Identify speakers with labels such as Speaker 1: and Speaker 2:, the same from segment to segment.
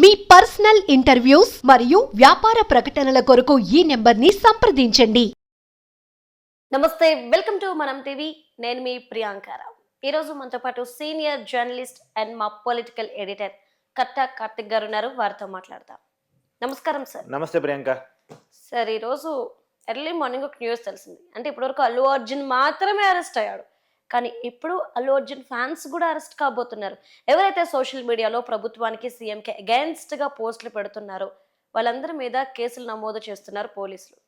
Speaker 1: మీ personal interviews మరియు వ్యాపార ప్రకటనల కొరకు ఈ నెంబర్ని సంప్రదించండి.
Speaker 2: నమస్తే వెల్కమ్ టు మనం టీవీ. నేను మీ ప్రియాంకారావు ఈరోజు మనతో పాటు సీనియర్ జర్నలిస్ట్ అండ్ మా పొలిటికల్ ఎడిటర్ కట్టా కార్తిక్ గారు ఉన్నారు. వారితో మాట్లాడదాం. నమస్కారం సార్.
Speaker 3: నమస్తే ప్రియాంక.
Speaker 2: సార్ ఈరోజు ఎర్లీ మార్నింగ్ ఒక న్యూస్ తెలిసింది. అంటే ఇప్పటివరకు అల్లు అర్జున్ మాత్రమే అరెస్ట్ అయ్యాడు. కానీ ఇప్పుడు అల్లు అర్జున్ ఫ్యాన్స్ కూడా అరెస్ట్ కాబోతున్నారు. ఎవరైతే సోషల్ మీడియాలో ప్రభుత్వానికి సీఎంకి అగేన్స్ట్గా పోస్టులు పెడుతున్నారో వాళ్ళందరి మీద కేసులు నమోదు చేస్తున్నారు పోలీసులు.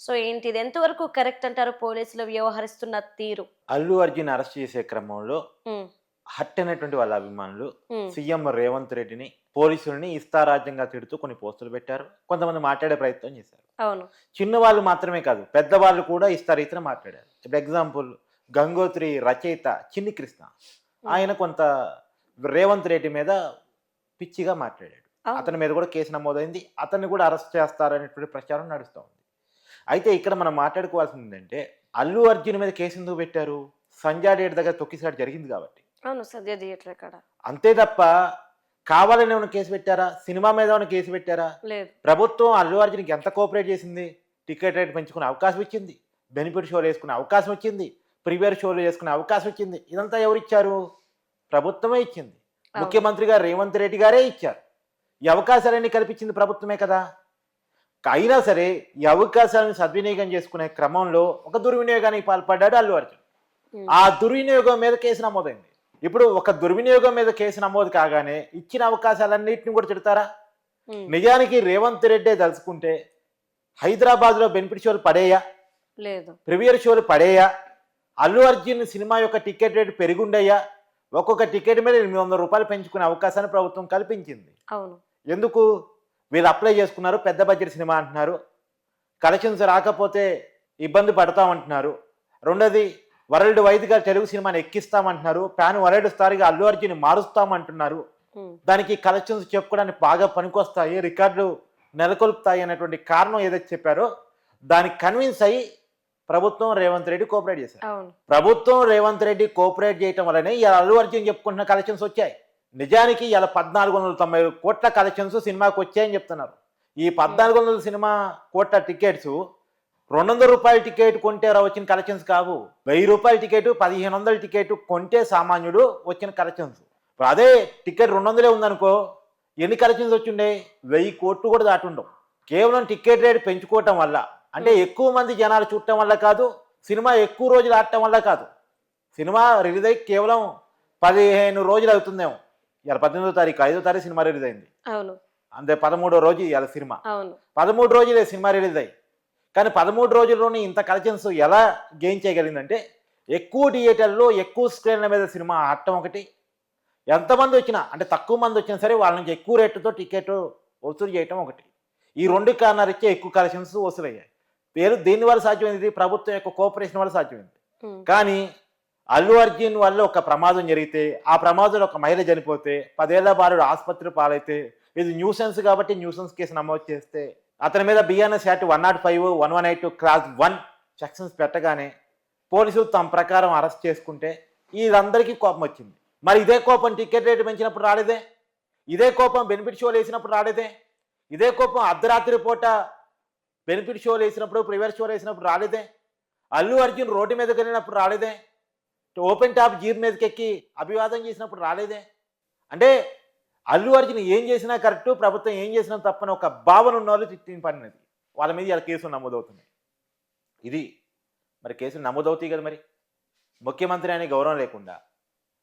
Speaker 2: సో ఏంటి ఇది? ఎంతవరకు కరెక్ట్ అంటారు పోలీసులు వ్యవహరిస్తున్న తీరు?
Speaker 3: అల్లు అర్జున్ అరెస్ట్ చేసే క్రమంలో హట్ అయినటువంటి వాళ్ళ అభిమానులు సీఎం రేవంత్ రెడ్డిని పోలీసుల్ని ఇస్తారాజ్యంగా తిడుతూ కొన్ని పోస్టులు పెట్టారు. కొంతమంది మాట్లాడే ప్రయత్నం చేశారు.
Speaker 2: అవును.
Speaker 3: చిన్న వాళ్ళు మాత్రమే కాదు పెద్దవాళ్ళు కూడా ఇస్తారీతన మాట్లాడారు. ఇప్పుడు ఎగ్జాంపుల్ గంగోత్రి రచయిత చిన్ని కృష్ణ. ఆయన కొంత రేవంత్ రెడ్డి మీద పిచ్చిగా మాట్లాడాడు. అతని మీద కూడా కేసు నమోదైంది. అతన్ని కూడా అరెస్ట్ చేస్తారనేటువంటి ప్రచారం నడుస్తూ ఉంది. అయితే ఇక్కడ మనం మాట్లాడుకోవాల్సింది ఏంటంటే అల్లు అర్జున్ మీద కేసు ఎందుకు పెట్టారు? సంజయ్ డేట్ దగ్గర తొక్కిసాడు జరిగింది కాబట్టి.
Speaker 2: అవును సద్య థియేటర్ కాడ
Speaker 3: అంతే తప్ప కావాలని ఏమైనా కేసు పెట్టారా? సినిమా మీద ఏమైనా కేసు పెట్టారా?
Speaker 2: లేదు.
Speaker 3: ప్రభుత్వం అల్లు అర్జున్కి ఎంత కోఆపరేట్ చేసింది? టికెట్ రేట్ పెంచుకునే అవకాశం ఇచ్చింది. బెనిఫిట్ షోలు వేసుకునే అవకాశం వచ్చింది ప్రీమియర్ షోలు వేసుకునే అవకాశం వచ్చింది ఇదంతా ఎవరు ఇచ్చారు? ప్రభుత్వమే ఇచ్చింది. ముఖ్యమంత్రి గారు రేవంత్ రెడ్డి గారే ఇచ్చారు. ఈ అవకాశాలన్నీ కల్పించింది ప్రభుత్వమే కదా. అయినా సరే ఈ అవకాశాలను సద్వినియోగం చేసుకునే క్రమంలో ఒక దుర్వినియోగానికి పాల్పడ్డాడు అల్లు అర్జున్. ఆ దుర్వినియోగం మీద కేసు నమోదైంది. ఇప్పుడు ఒక దుర్వినియోగం మీద కేసు నమోదు కాగానే ఇచ్చిన అవకాశాలన్నింటిని కూడా తిడతారా? నిజానికి రేవంత్ రెడ్డే తలుచుకుంటే హైదరాబాద్లో బెనిఫిట్ షోలు పడేయా?
Speaker 2: లేదు.
Speaker 3: ప్రీమియర్ షోలు పడేయా? అల్లు అర్జున్ సినిమా యొక్క టికెట్ రేటు పెరుగుండయ్యా. ఒక్కొక్క టికెట్ మీద ఎనిమిది వందల రూపాయలు పెంచుకునే అవకాశాన్ని ప్రభుత్వం కల్పించింది.
Speaker 2: అవును.
Speaker 3: ఎందుకు? వీళ్ళు అప్లై చేసుకున్నారు పెద్ద బడ్జెట్ సినిమా అంటున్నారు. కలెక్షన్స్ రాకపోతే ఇబ్బంది పడతామంటున్నారు. రెండోది వరల్డ్ వైద్గా తెలుగు సినిమాని ఎక్కిస్తామంటున్నారు. ప్యాన్ వరల్డ్ స్థాయిగా అల్లు అర్జున్ మారుస్తామంటున్నారు. దానికి కలెక్షన్స్ చెప్పుకోవడానికి బాగా పనికొస్తాయి రికార్డులు నెలకొల్పుతాయి అనేటువంటి కారణం ఏదైతే చెప్పారో దానికి కన్విన్స్ అయ్యి ప్రభుత్వం రేవంత్ రెడ్డి కోఆపరేట్ చేశారు. ప్రభుత్వం రేవంత్ రెడ్డి కోఆపరేట్ చేయటం వల్లనే ఇలా అల్లు అర్జున్ చెప్పుకుంటున్న కలెక్షన్స్ వచ్చాయి. నిజానికి ఇలా పద్నాలుగు వందల తొంభై కోట్ల కలెక్షన్స్ సినిమాకి వచ్చాయని చెప్తున్నారు. ఈ పద్నాలుగు వందల సినిమా కోట్ల టికెట్స్ రెండు వందల రూపాయల టికెట్ కొంటే వచ్చిన కలెక్షన్స్ కావు. వెయ్యి రూపాయల టికెట్ పదిహేను వందల టికెట్ కొంటే సామాన్యుడు వచ్చిన కలెక్షన్స్ ఇప్పుడు అదే టికెట్ రెండు వందలే ఉందనుకో ఎన్ని కలెక్షన్స్ వచ్చిండే? వెయ్యి కోట్లు కూడా దాటుండవు కేవలం టికెట్ రేట్ పెంచుకోవటం వల్ల అంటే ఎక్కువ మంది జనాలు చూడటం వల్ల కాదు సినిమా ఎక్కువ రోజులు ఆడటం వల్ల కాదు. సినిమా రిలీజ్ అయ్యి కేవలం పదిహేను రోజులు అవుతుందేమో. ఇవాళ పద్దెనిమిదో తారీఖు ఐదో తారీఖు సినిమా రిలీజ్ అయింది.
Speaker 2: అవును.
Speaker 3: అంతే పదమూడో రోజు ఇవాళ సినిమా. పదమూడు రోజులే సినిమా రిలీజ్ అయ్యి. కానీ పదమూడు రోజుల్లోనే ఇంత కలెక్షన్స్ ఎలా గెయిన్ చేయగలిగిందంటే ఎక్కువ థియేటర్లో ఎక్కువ స్క్రీన్ల మీద సినిమా ఆడటం ఒకటి. ఎంతమంది వచ్చినా అంటే తక్కువ మంది వచ్చినా సరే వాళ్ళ నుంచి ఎక్కువ రేటుతో టికెట్ వసూలు చేయటం ఒకటి. ఈ రెండు కారణాలు ఇచ్చే ఎక్కువ కలెక్షన్స్ వసూలయ్యాయి. పేరు దేని వల్ల సాధ్యమైంది? ప్రభుత్వం యొక్క కోఆపరేషన్ వల్ల సాధ్యమైంది. కానీ అల్లు అర్జున్ వల్ల ఒక ప్రమాదం జరిగితే ఆ ప్రమాదంలో ఒక మహిళ చనిపోతే పదేళ్ళ బాలుడు ఆసుపత్రి పాలైతే ఇది న్యూసెన్స్ కాబట్టి న్యూసెన్స్ కేసు నమోదు చేస్తే అతని మీద BNS act one not five one one eight clause one sections పెట్టగానే పోలీసులు తమ ప్రకారం అరెస్ట్ చేసుకుంటే ఇదందరికీ కోపం వచ్చింది. మరి ఇదే కోపం టికెట్ రేటు పెంచినప్పుడు రాలేదే? ఇదే కోపం బెనిఫిట్ షోలు వేసినప్పుడు రాలేదే? ఇదే కోపం అర్ధరాత్రి పూట బెనిఫిట్ షోలు వేసినప్పుడు ప్రివేర్ షోలు వేసినప్పుడు రాలేదే? అల్లు అర్జున్ రోడ్డు మీదకి వెళ్ళినప్పుడు రాలేదే? ఓపెన్ టాప్ జీప్ మీదకి ఎక్కి అభివాదం చేసినప్పుడు రాలేదే? అంటే అల్లు అర్జున్ ఏం చేసినా కరెక్ట్ ప్రభుత్వం ఏం చేసినా తప్పని ఒక భావన ఉన్న వాళ్ళు తిట్టిన పడినది వాళ్ళ మీద ఇలా కేసులు నమోదవుతున్నాయి. ఇది మరి కేసులు నమోదవుతాయి కదా మరి. ముఖ్యమంత్రి అనే గౌరవం లేకుండా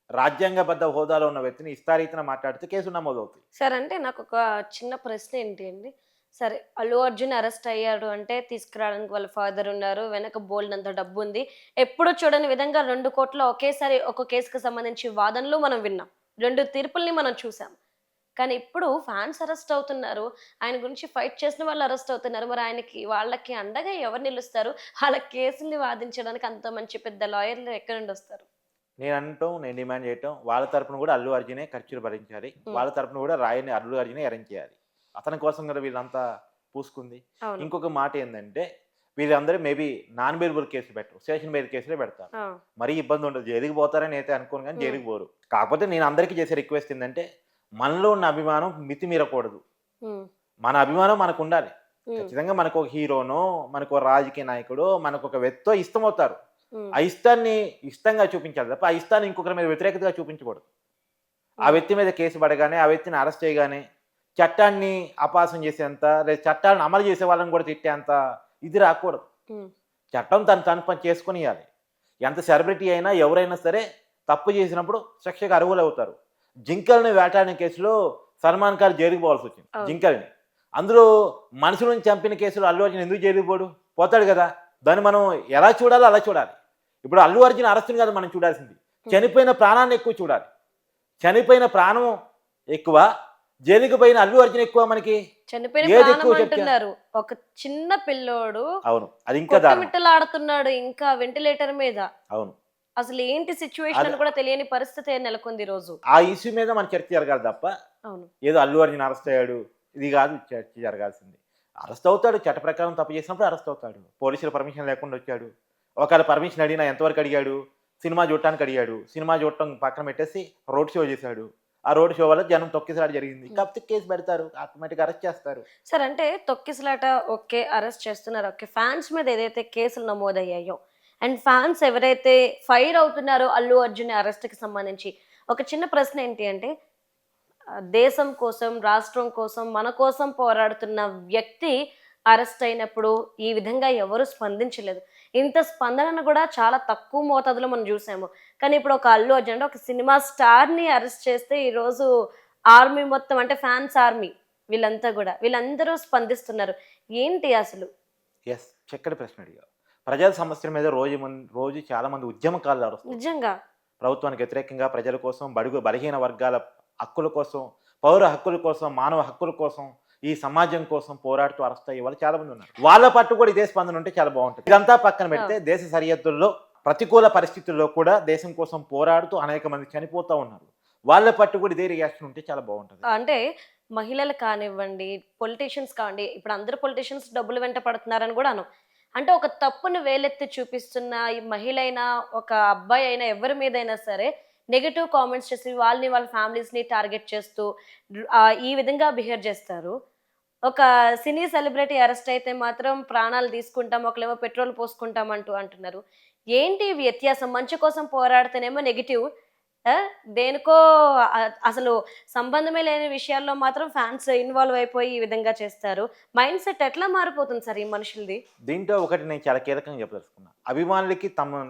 Speaker 3: రాజ్యాంగబద్ధ హోదాలో ఉన్న వ్యక్తిని ఇస్తారీతన మాట్లాడితే కేసులు నమోదవుతాయి.
Speaker 2: సార్ అంటే నాకు ఒక చిన్న ప్రశ్న ఏంటి అండి? సరే అల్లు అర్జున్ అరెస్ట్ అయ్యాడు అంటే తీసుకురావడానికి వాళ్ళ ఫాదర్ ఉన్నారు వెనక బోల్డ్ అంత డబ్బు ఉంది ఎప్పుడూ చూడని విధంగా రెండు కోట్ల ఒకేసారి ఒక కేసుకు సంబంధించి వాదనలు మనం విన్నాం. రెండు తీర్పుల్ని మనం చూసాం. కానీ ఇప్పుడు ఫ్యాన్స్ అరెస్ట్ అవుతున్నారు. ఆయన గురించి ఫైట్ చేసిన వాళ్ళు అరెస్ట్ అవుతున్నారు. మరి ఆయనకి వాళ్ళకి అండగా ఎవరు నిలుస్తారు? వాళ్ళ కేసుల్ని వాదించడానికి అంత మంచి పెద్ద లాయర్లు ఎక్కడి నుండి వస్తారు?
Speaker 3: నేను అనటం నేను డిమాండ్ చేయటం వాళ్ళ తరపున కూడా అల్లు అర్జునే ఖర్చులు భరించాలి. వాళ్ళ తరపున కూడా రాయని అల్లు అర్జునే అరేంజ్ చేయాలి. అతని కోసం కదా వీళ్ళంతా పూసుకుంది. ఇంకొక మాట ఏంటంటే వీళ్ళందరూ మేబీ నాన్ బెయిలబుల్ కేసులు పెట్టరు. స్టేషన్ బెయిల్ కేసులే పెడతారు. మరీ ఇబ్బంది ఉండదు. జైలుకి పోతారని అయితే అనుకోను కానీ. జైలుకి పోరు. కాకపోతే నేను అందరికీ చేసే రిక్వెస్ట్ ఏంటంటే మనలో ఉన్న అభిమానం మితిమీరకూడదు మన అభిమానం మనకు ఉండాలి. ఖచ్చితంగా మనకు ఒక హీరోనో మనకు ఒక రాజకీయ నాయకుడు మనకు ఒక వ్యక్తో ఇష్టమవుతారు. ఆ ఇష్టాన్ని ఇష్టంగా చూపించాలి తప్ప ఆ ఇష్టాన్ని ఇంకొకరి మీద వ్యతిరేకతగా చూపించకూడదు. ఆ వ్యక్తి మీద కేసు పడగానే ఆ వ్యక్తిని అరెస్ట్ చేయగానే చట్టాన్ని అపాసం చేసేంత లేదా చట్టాలను అమలు చేసే వాళ్ళని కూడా తిట్టేంత ఇది రాకూడదు. చట్టం తను తను పని చేసుకుని ఇవ్వాలి ఎంత సెలబ్రిటీ అయినా ఎవరైనా సరే తప్పు చేసినప్పుడు శిక్షకు అర్హులు అవుతారు. జింకల్ని వేటాడిన కేసులో సల్మాన్ ఖాన్ జైలుకి పోవాల్సి వచ్చింది. జింకల్ని. అందులో మనుషులను చంపిన కేసులో అల్లు అర్జున్ ఎందుకు జైలుకి పోడు? పోతాడు కదా. దాన్ని మనం ఎలా చూడాలో అలా చూడాలి. ఇప్పుడు అల్లు అర్జున్ అరెస్ట్ని కాదు మనం చూడాల్సింది. చనిపోయిన ప్రాణాన్ని ఎక్కువ చూడాలి. చనిపోయిన ప్రాణం ఎక్కువ జైలుకి పోయిన అల్లు అర్జున్ ఎక్కువ మనకి?
Speaker 2: చనిపోయిన ఒక చిన్న పిల్లోడు
Speaker 3: అవును అది ఇంకా
Speaker 2: కొట్టమిట్టలాడుతున్నాడు ఇంకా వెంటిలేటర్ మీద.
Speaker 3: అవును.
Speaker 2: అసలు ఏంటి సిచ్యువేషన్ కూడా తెలియని పరిస్థితి నెలకొంది రోజు?
Speaker 3: ఆ ఇష్యూ మీద మన చర్చ జరగాలి తప్ప
Speaker 2: అవును.
Speaker 3: ఏదో అల్లు అర్జున్ అరెస్ట్ అయ్యాడు ఇది కాదు చర్చ జరగాల్సింది. అరెస్ట్ అవుతాడు చట్ట ప్రకారం తప్పు చేసినప్పుడు అరెస్ట్ అవుతాడు. పోలీసుల పర్మిషన్ లేకుండా వచ్చాడు. ఒకవేళ పర్మిషన్ అడిగినా ఎంతవరకు అడిగాడు? సినిమా చూడటానికి అడిగాడు. సినిమా చూడటం పక్కన పెట్టేసి రోడ్ షో చేశాడు. ఆ రోడ్ షో వల్ల జనం తొక్కిసలాట జరిగింది. కాకపోతే కేసు పెడతారు ఆటోమేటిక్ అరెస్ట్ చేస్తారు.
Speaker 2: సార్ అంటే తొక్కిసలాట ఓకే అరెస్ట్ చేస్తున్నారు ఓకే ఫ్యాన్స్ మీద ఏదైతే కేసులు నమోదయ్యాయో అండ్ ఫ్యాన్స్ ఎవరైతే ఫైర్ అవుతున్నారో అల్లు అర్జున్ అరెస్ట్కి సంబంధించి ఒక చిన్న ప్రశ్న ఏంటి అంటే దేశం కోసం రాష్ట్రం కోసం మన కోసం పోరాడుతున్న వ్యక్తి అరెస్ట్ అయినప్పుడు ఈ విధంగా ఎవరు స్పందించలేదు. ఇంత స్పందనను కూడా చాలా తక్కువ మోతాదులో మనం చూసాము. కానీ ఇప్పుడు ఒక అల్లు అర్జున్ అంటే ఒక సినిమా స్టార్ని అరెస్ట్ చేస్తే ఈరోజు ఆర్మీ మొత్తం అంటే ఫ్యాన్స్ ఆర్మీ వీళ్ళంతా కూడా వీళ్ళందరూ స్పందిస్తున్నారు. ఏంటి అసలు?
Speaker 3: ఎస్ చక్కటి ప్రశ్న అడిగావు. ప్రజల సమస్యల మీద రోజు రోజు చాలా మంది ఉద్యమకాలు
Speaker 2: నిజంగా?
Speaker 3: ప్రభుత్వానికి వ్యతిరేకంగా ప్రజల కోసం బడుగు బలహీన వర్గాల హక్కుల కోసం పౌర హక్కుల కోసం మానవ హక్కుల కోసం ఈ సమాజం కోసం పోరాడుతూ అరెస్ట్ అయ్యే వాళ్ళు చాలా మంది ఉన్నారు. వాళ్ళ పట్టు కూడా ఇదే స్పందన ఉంటే చాలా బాగుంటుంది. ఇదంతా పక్కన పెడితే దేశ సరిహద్దుల్లో ప్రతికూల పరిస్థితుల్లో కూడా దేశం కోసం పోరాడుతూ అనేక మంది చనిపోతూ ఉన్నారు. వాళ్ళ పట్టు కూడా ఇదే రియాక్షన్ ఉంటే చాలా బాగుంటుంది.
Speaker 2: అంటే మహిళలు కానివ్వండి పొలిటీషియన్స్ కానివ్వండి ఇప్పుడు అందరు పొలిటీషియన్స్ డబ్బులు వెంట పడుతున్నారని కూడా అను. అంటే ఒక తప్పును వేలెత్తి చూపిస్తున్న ఈ మహిళ అయినా ఒక అబ్బాయి అయినా ఎవరి మీదైనా సరే నెగిటివ్ కామెంట్స్ చేసి వాళ్ళని వాళ్ళ ఫ్యామిలీస్ని టార్గెట్ చేస్తూ ఈ విధంగా బిహేవ్ చేస్తారు. ఒక సినీ సెలబ్రిటీ అరెస్ట్ అయితే మాత్రం ప్రాణాలు తీసుకుంటాం ఒకలేమో పెట్రోల్ పోసుకుంటాం అంటూ అంటున్నారు. ఏంటి వ్యత్యాసం? మంచి కోసం పోరాడితేనేమో నెగిటివ్. దేనికో అసలు సంబంధమే లేని విషయాల్లో మాత్రం ఫ్యాన్స్ ఇన్వాల్వ్ అయిపోయి ఈ విధంగా చేస్తారు. మైండ్ సెట్ ఎట్లా మారిపోతుంది సార్ ఈ మనుషులది?
Speaker 3: దీంట్లో ఒకటి నేను చాలా కీలకంగా చెప్పదలుచుకున్నా. అభిమానులకి తమ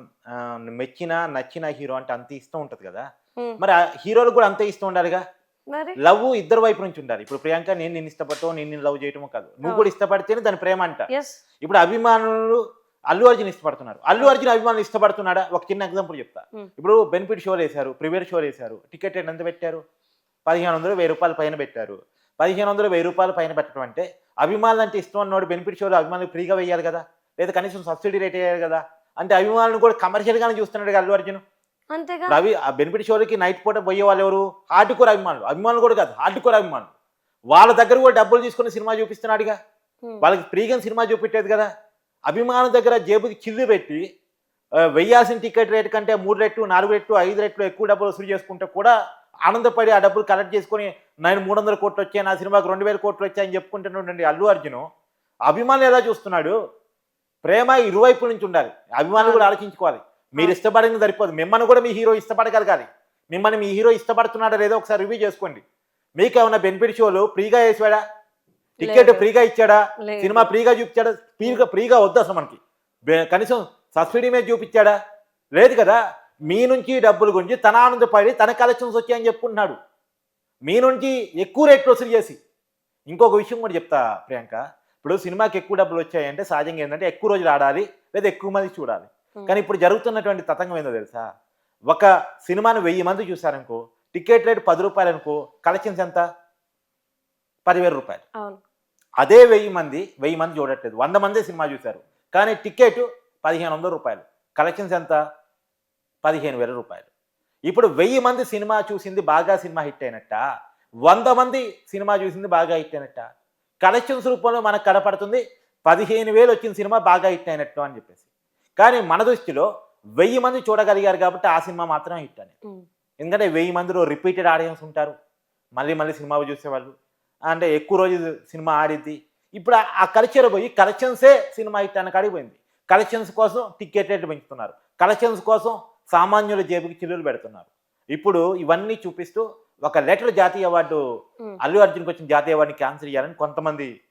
Speaker 3: మెచ్చిన నచ్చిన హీరో అంటే అంత ఇష్టం ఉంటుంది కదా. మరి హీరోలకు కూడా అంతే ఇష్టం ఉండాలిగా? లవ్ ఇద్దరు వైపు నుంచి ఉండాలి. ఇప్పుడు ప్రియాంక నేను నిన్ను ఇష్టపడతావు నేను నిన్ను లవ్ చేయటమో కాదు. నువ్వు కూడా ఇష్టపడితేనే దాని ప్రేమ అంట. ఇప్పుడు అభిమానులు అల్లు అర్జున్ ఇష్టపడుతున్నారు. అల్లు అర్జున్ అభిమానులు ఇష్టపడుతున్నాడా? ఒక చిన్న ఎగ్జాంపుల్ చెప్తా. ఇప్పుడు బెనిఫిట్ షోలు వేశారు ప్రీమియర్ షోలు వేశారు. టికెట్ ఎంత పెట్టారు? పదిహేను వందలు వెయ్యి రూపాయల పైన పెట్టారు. పదిహేను వందలు వెయ్యి రూపాయల పైన పెట్టడం అంటే అభిమానులు అంటే ఇష్టం అన్నోడు బెనిఫిట్ షోలు అభిమానులు ఫ్రీగా వేయాలి కదా? లేదా కనీసం సబ్సిడీ రేట్ వేయాలి కదా? అంటే అభిమానులు కూడా కమర్షియల్ గానే చూస్తున్నాడు అల్లు అర్జున్.
Speaker 2: అంతేగా?
Speaker 3: అవి ఆ బెనిఫిట్ షోలకి నైట్ పూట పోయే వాళ్ళు ఎవరు హార్డ్ కోర్ అభిమానులు. అభిమానులు కూడా కాదు హార్డ్ కోర్ అభిమానులు. వాళ్ళ దగ్గర కూడా డబ్బులు తీసుకుని సినిమా చూపిస్తున్నాడుగా. వాళ్ళకి ఫ్రీగా సినిమా చూపెట్టేది కదా. అభిమానుల దగ్గర జేబుకి చిల్లు పెట్టి వెయ్యాల్సిన టికెట్ రేట్ కంటే మూడు రెట్లు నాలుగు రెట్లు ఐదు రెట్లు ఎక్కువ డబ్బులు వసూలు చేసుకుంటే కూడా ఆనందపడి ఆ డబ్బులు కలెక్ట్ చేసుకొని నేను మూడు వందల కోట్లు వచ్చాయి నా సినిమాకి రెండు వేల కోట్లు వచ్చాయని చెప్పుకుంటున్నటువంటి అల్లు అర్జున్. అభిమానులు ఎలా చూస్తున్నాడు? ప్రేమ ఇరువైపుల నుంచి ఉండాలి. అభిమానులు కూడా ఆలోచించుకోవాలి. మీరు ఇష్టపడింది సరిపోదు. మిమ్మల్ని కూడా మీ హీరో ఇష్టపడగలగాలి. మిమ్మల్ని మీ హీరో ఇష్టపడుతున్నాడా లేదో ఒకసారి రివ్యూ చేసుకోండి. మీకు ఏమైనా బెనిఫిట్ షోలు ఫ్రీగా వేసాడా టికెట్. ఫ్రీగా ఇచ్చాడా. సినిమా ఫ్రీగా చూపించాడా? ఫ్రీగా ఫ్రీగా వద్దు అసలు మనకి. కనీసం సబ్సిడీ మీద చూపించాడా? లేదు కదా. మీ నుంచి డబ్బులు గురించి తన ఆనందపడి తన కలెక్షన్స్ వచ్చాయని చెప్పుకుంటున్నాడు. మీ నుంచి ఎక్కువ రేట్లు వసూలు చేసి. ఇంకొక విషయం కూడా చెప్తా ప్రియాంక. ఇప్పుడు సినిమాకి ఎక్కువ డబ్బులు వచ్చాయంటే సహజంగా ఏంటంటే ఎక్కువ రోజులు ఆడాలి లేదా ఎక్కువ మంది చూడాలి. కానీ ఇప్పుడు జరుగుతున్నటువంటి తతంగం ఏందో తెలుసా? ఒక సినిమాను వెయ్యి మంది చూసారనుకో టికెట్ రేట్ పది రూపాయలు అనుకో కలెక్షన్స్ ఎంత? పదివేల రూపాయలు. అదే వెయ్యి మంది వెయ్యి మంది చూడట్లేదు. వంద మంది సినిమా చూశారు. కానీ టికెట్ పదిహేను వందల రూపాయలు. కలెక్షన్స్ ఎంత? పదిహేను వేల రూపాయలు. ఇప్పుడు వెయ్యి మంది సినిమా చూసింది బాగా సినిమా హిట్ అయినట్ట? వంద మంది సినిమా చూసింది బాగా హిట్ అయినట్ట? కలెక్షన్స్ రూపంలో మనకు కనపడుతుంది పదిహేను వేలు వచ్చిన సినిమా బాగా హిట్ అయినట్టు అని చెప్పేసి. కానీ మన దృష్టిలో వెయ్యి మంది చూడగలిగారు కాబట్టి ఆ సినిమా మాత్రం హిట్ అని. ఎందుకంటే వెయ్యి మందిలో రిపీటెడ్ ఆడియన్స్ ఉంటారు. మళ్ళీ మళ్ళీ సినిమా చూసేవాళ్ళు. అంటే ఎక్కువ రోజు సినిమా ఆడిద్ది. ఇప్పుడు ఆ- కల్చర్ పోయి కలెక్షన్సే సినిమా హిట్ అని కాడిపోయింది కలెక్షన్స్ కోసం టికెట్ రేట్లు పెంచుతున్నారు. కలెక్షన్స్ కోసం సామాన్యుల జేబుకి చిల్లులు పెడుతున్నారు. ఇప్పుడు ఇవన్నీ చూపిస్తూ ఒక లెటర్ జాతీయ అవార్డు. అల్లు అర్జున్కి వచ్చిన జాతీయ అవార్డుని క్యాన్సిల్ చేయాలని కొంతమంది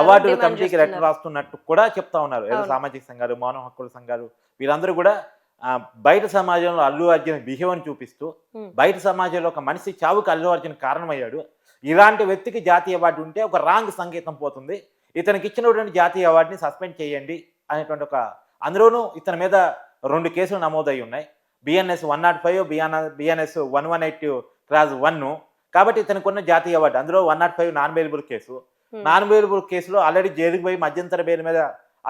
Speaker 3: అవార్డుల
Speaker 2: demand
Speaker 3: కమిటీకి లెటర్. రాస్తున్నట్టు కూడా చెప్తా ఉన్నారు ఏదో. సామాజిక సంఘాలు మానవ హక్కుల సంఘాలు వీళ్ళందరూ కూడా బయట సమాజంలో అల్లు అర్జున్ బిహేవ్ని చూపిస్తూ. బయట సమాజంలో ఒక మనిషి చావుకి అల్లు అర్జున్ కారణమయ్యాడు ఇలాంటి వ్యక్తికి జాతీయ అవార్డు ఉంటే ఒక రాంగ్ సంకేతం పోతుంది ఇతనికి ఇచ్చినటువంటి జాతీయ అవార్డుని సస్పెండ్ చేయండి అనేటువంటి ఒక అందులోనూ ఇతని మీద రెండు కేసులు నమోదై ఉన్నాయి BNS one not five BN BNS one one eight clause one కాబట్టి ఇతనికి ఉన్న జాతీయ అవార్డు. అందులో one not five non bailable case. Non bailable కేసులో ఆల్రెడీ జైలుకి పోయి మధ్యంతర బెయిల్ మీద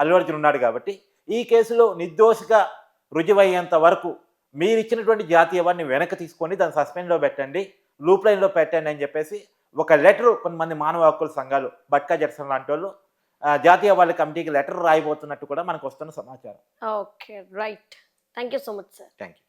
Speaker 3: అల్లు అర్జున్ ఉన్నాడు కాబట్టి ఈ కేసులో నిర్దోషిగా రుజువయ్యేంత వరకు మీరు ఇచ్చినటువంటి జాతీయ అవార్డుని వెనక్కి తీసుకొని దాన్ని సస్పెండ్లో పెట్టండి లూప్ లైన్లో పెట్టండి అని చెప్పేసి ఒక లెటర్ కొంతమంది మానవ హక్కుల సంఘాలు బట్కా జడ్సన్ లాంటి వాళ్ళు జాతీయ అవార్డు కమిటీకి లెటర్ రాయిపోతున్నట్టు కూడా మనకు వస్తున్న సమాచారం.
Speaker 2: Okay right thank you so much sir
Speaker 3: thank you